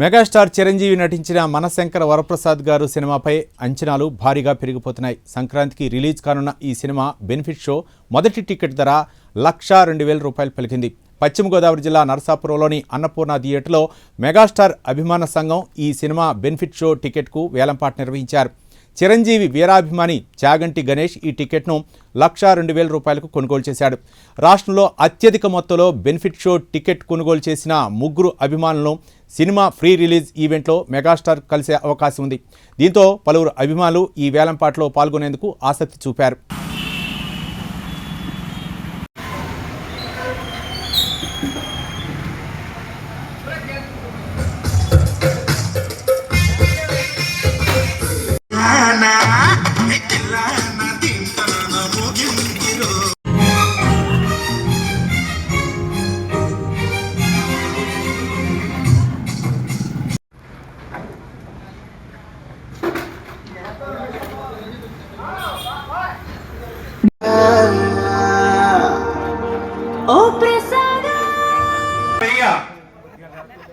Megastar Chiranjeevi నటించిన మనశంకర వరప్రసాద్ గారు సినిమాపై అంచనాలు భారీగా పెరిగిపోతున్నాయి. సంక్రాంతికి రిలీజ్ కానున్న ఈ సినిమా బెనిఫిట్ షో మొదటి టికెట్ ధర లక్షా రెండు వేల రూపాయలు పలికింది. పశ్చిమ గోదావరి జిల్లా నరసాపురంలోని అన్నపూర్ణ థియేటర్లో మెగాస్టార్ అభిమాన సంఘం ఈ సినిమా బెనిఫిట్ షో టికెట్కు వేలంపాట నిర్వహించారు. చిరంజీవి వీరాభిమాని చాగంటి గణేష్ ఈ టికెట్ను లక్షా రెండు వేల రూపాయలకు కొనుగోలు చేశాడు. రాష్ట్రంలో అత్యధిక మొత్తంలో బెనిఫిట్ షో టికెట్ కొనుగోలు చేసిన ముగ్గురు అభిమానులను సినిమా ఫ్రీ రిలీజ్ ఈవెంట్లో మెగాస్టార్ కలిసే అవకాశం ఉంది. దీంతో పలువురు అభిమానులు ఈ వేలంపాట్లో పాల్గొనేందుకు ఆసక్తి చూపారు.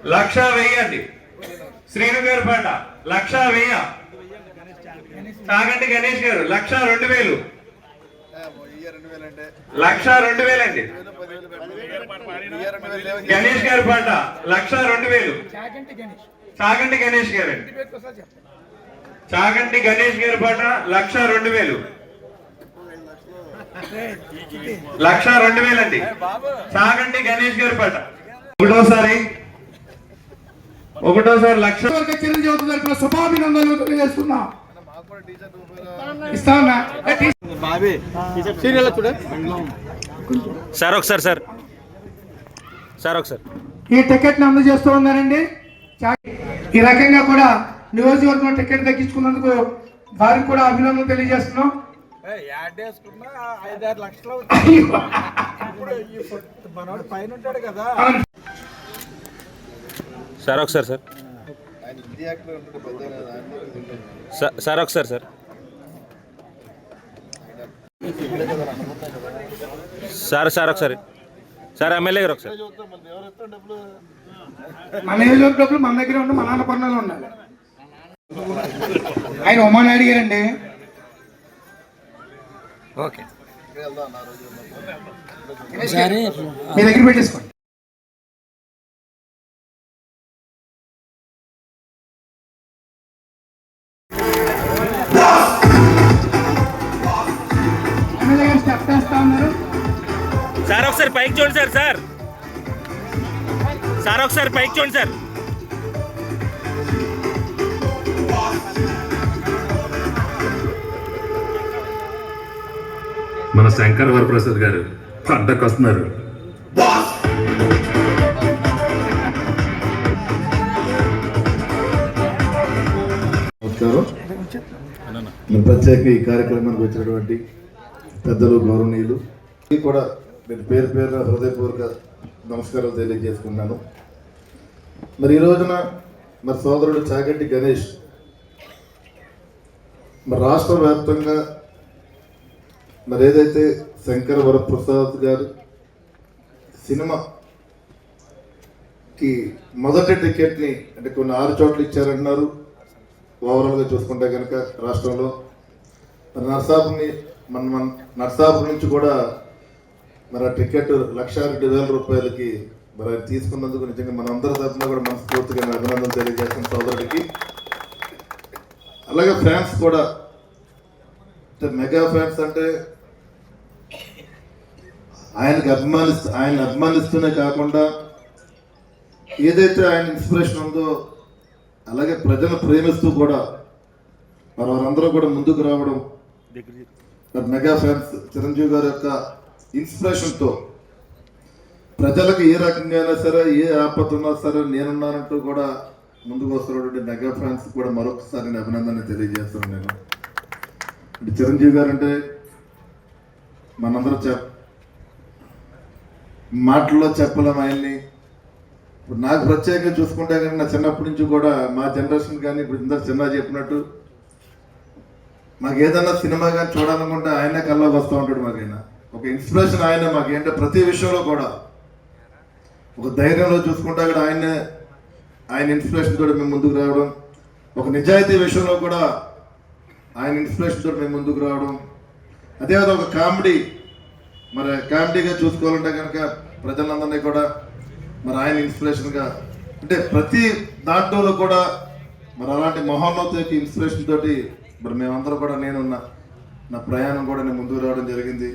లక్ష వెయ్యండి. శ్రీను గారు పాట లక్ష వెయ్య. సాగండి గణేష్ గారు లక్ష రెండు వేలు. లక్ష రెండు వేలండి. గణేష్ గారు పంట లక్ష రెండు వేలు. చాగంటి గణేష్ గారు. అండి చాగంటి గణేష్ గారి పాట లక్ష రెండు వేలు. లక్ష రెండు వేలండి. చాగంటి గణేష్ గారి పాట ఒకటోసారి ఒకటోసారి లక్ష వర్గ చిరంజీవి తరఫున శుభాభినందనలు తెలియజేస్తున్నా. ఇస్తానా సార్ ఒకసారి సార్. సార్ ఒకసారి. ఈ టికెట్ని అందజేస్తూ ఉన్నారండి. ఈ రకంగా కూడా నియోజకవర్గం టికెట్ దక్కించుకున్నందుకు వారికి కూడా అభినందనలు తెలియజేస్తున్నాం. అవును. సార్ ఒకసారి సార్. సా- సార్ ఒకసారి సార్. సార్ సార్ ఒకసారి. సార్ ఎమ్మెల్యే గారు ఒకసారి. మన నియోజకవర్గ డబ్బులు మన దగ్గర ఉండి మన నాన్న పన్నులు ఉండాలి. ఆయన ఉమాని అడిగారండి. ఓకే. మీ దగ్గర పెట్టేసుకోండి. వేస్తా ఉన్నారు సార్ ఒకసారి పైకి చూడండి సార్ సార్. సార్ ఒకసారి పైకి చూడండి సార్. మన శంకర్ వరప్రసాద్ గారు పండకు వస్తున్నారు. నమస్కారం. ప్రత్యేక ఈ కార్యక్రమానికి వచ్చినటువంటి పెద్దలు గౌరవనీయులు. ఇది కూడా నేను పేరు పేరున హృదయపూర్వక నమస్కారాలు తెలియజేసుకున్నాను మరి ఈ రోజున మరి సోదరుడు చాగంటి గణేష్ మరి రాష్ట్ర వ్యాప్తంగా మరి ఏదైతే శంకర వరప్రసాద్ గారు సినిమాకి మొదటి టికెట్ని అంటే కొన్ని ఆరు చోట్ల ఇచ్చారంటున్నారు. ఓవరాల్గా చూసుకుంటే కనుక రాష్ట్రంలో మరి నర్సాపుని మన మన నర్సాపూర్ నుంచి కూడా మరి ఆ టికెట్ లక్ష రెండు వేల రూపాయలకి మరి అది తీసుకున్నందుకు నిజంగా మన అందరి తరఫున కూడా మనస్ఫూర్తిగా అభినందన అభినందనలు సోదరుడికి. అలాగే ఫ్యాన్స్ కూడా. అంటే మెగా ఫ్యాన్స్ అంటే ఆయనకి అభిమానిస్తూ ఆయన అభిమానిస్తూనే కాకుండా ఏదైతే ఆయన ఇన్స్పిరేషన్ ఉందో అలాగే ప్రజలను ప్రేమిస్తూ కూడా మరి వారందరూ కూడా ముందుకు రావడం మెగా ఫ్యాన్స్ చిరంజీవి గారి యొక్క ఇన్స్పిరేషన్తో ప్రజలకు ఏ రకంగా అయినా సరే ఏ ఆపద ఉన్నా సరే నేనున్నానంటూ కూడా ముందుకు వస్తున్నటువంటి మెగా ఫ్యాన్స్ కూడా మరొకసారి నేను అభినందన తెలియజేస్తున్నాను నేను. అంటే చిరంజీవి గారు అంటే మనందరూ చెప్ మాటల్లో చెప్పలేం ఆయన్ని. ఇప్పుడు నాకు ప్రత్యేకంగా చూసుకుంటే కానీ నా చిన్నప్పటి నుంచి కూడా మా జనరేషన్ కానీ ఇప్పుడు ఇందరు చిన్న చెప్పినట్టు మాకు ఏదన్నా సినిమా కానీ చూడాలనుకుంటే ఆయనే కళ్ళకి వస్తూ ఉంటాడు ఆయన ఒక ఇన్స్పిరేషన్ ఆయన మాకు. ఏంటంటే ప్రతి విషయంలో కూడా ఒక ధైర్యంలో చూసుకుంటే కూడా ఆయనే ఆయన ఇన్స్పిరేషన్ తోటి మేము ముందుకు రావడం ఒక నిజాయితీ విషయంలో కూడా ఆయన ఇన్స్పిరేషన్ తోటి మేము ముందుకు రావడం. అదేవిధంగా ఒక కామెడీ. మరి కామెడీగా చూసుకోవాలంటే కనుక ప్రజలందరినీ కూడా మరి ఆయన ఇన్స్పిరేషన్గా అంటే ప్రతి దాంట్లో కూడా మరి అలాంటి మహోన్నత ఇన్స్పిరేషన్ తోటి మరి మేమందరం కూడా నేను నా ప్రయాణం కూడా నేను ముందుకు రావడం జరిగింది.